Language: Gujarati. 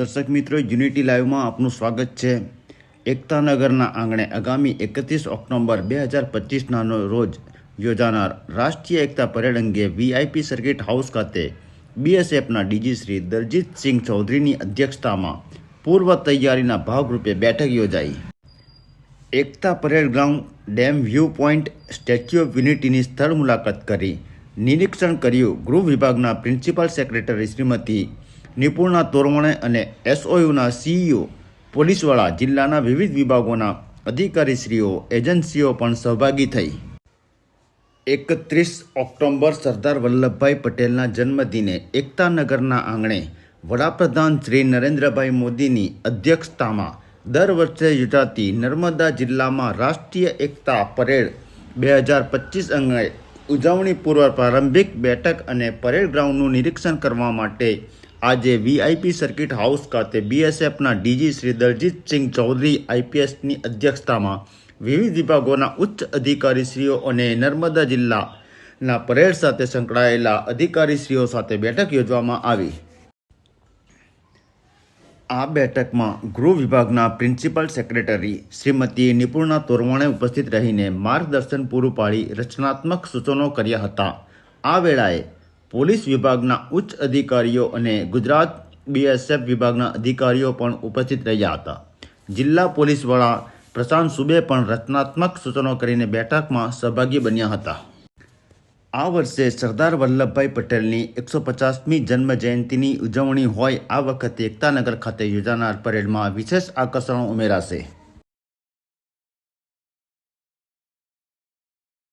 દર્શક મિત્રો, યુનિટી લાઈવમાં આપનું સ્વાગત છે. એકતાનગરના આંગણે આગામી એકત્રીસ ઓક્ટોબર બે હજાર પચીસના રોજ યોજાનાર રાષ્ટ્રીય એકતા પરેડ અંગે વીઆઈપી સર્કિટ હાઉસ ખાતે બીએસએફના ડીજી શ્રી દરજીતસિંહ ચૌધરીની અધ્યક્ષતામાં પૂર્વ તૈયારીના ભાગરૂપે બેઠક યોજાઈ. Ekta parade ground dam view point statue of યુનિટીની સ્થળ મુલાકાત કરી નિરીક્ષણ કર્યું ગૃહ વિભાગના પ્રિન્સિપલ સેક્રેટરી શ્રીમતી નિપુર્ણા તોરવણે અને એસઓયુના સીઈઓ, પોલીસવાળા જિલ્લાના વિવિધ વિભાગોના અધિકારીશ્રીઓ, એજન્સીઓ પણ સહભાગી થઈ. એકત્રીસ ઓક્ટોબર સરદાર વલ્લભભાઈ પટેલના જન્મદિને એકતાનગરના આંગણે વડાપ્રધાન શ્રી નરેન્દ્રભાઈ મોદીની અધ્યક્ષતામાં દર વર્ષે યોજાતી નર્મદા જિલ્લામાં રાષ્ટ્રીય એકતા પરેડ બે હજાર પચીસ અંગે ઉજવણી પૂર્વ પ્રારંભિક બેઠક અને પરેડ ગ્રાઉન્ડનું નિરીક્ષણ કરવા માટે આજે વીઆઈપી સર્કિટ હાઉસ ખાતે બીએસએફના ડીજી શ્રી દરજીતસિંહ ચૌધરી આઈપીએસની અધ્યક્ષતામાં વિવિધ વિભાગોના ઉચ્ચ અધિકારીશ્રીઓ અને નર્મદા જિલ્લાના પરેડ સાથે સંકળાયેલા અધિકારીશ્રીઓ સાથે બેઠક યોજવામાં આવી. આ બેઠકમાં ગૃહ વિભાગના પ્રિન્સિપલ સેક્રેટરી શ્રીમતી નિપુણા તોરવણે ઉપસ્થિત રહીને માર્ગદર્શન પૂરું પાડી રચનાત્મક સૂચનો કર્યા હતા. આ વેળાએ પોલીસ વિભાગના ઉચ્ચ અધિકારીઓ અને ગુજરાત બીએસએફ વિભાગના અધિકારીઓ પણ ઉપસ્થિત રહ્યા હતા. જિલ્લા પોલીસ વડા પ્રશાંત સુબે પણ રચનાત્મક સૂચનો કરીને બેઠકમાં સહભાગી બન્યા હતા. આ વર્ષે સરદાર વલ્લભભાઈ પટેલની એકસો પચાસમી જન્મ જયંતિની ઉજવણી હોય આ વખતે એકતાનગર ખાતે યોજાનાર પરેડમાં વિશેષ આકર્ષણો ઉમેરાશે.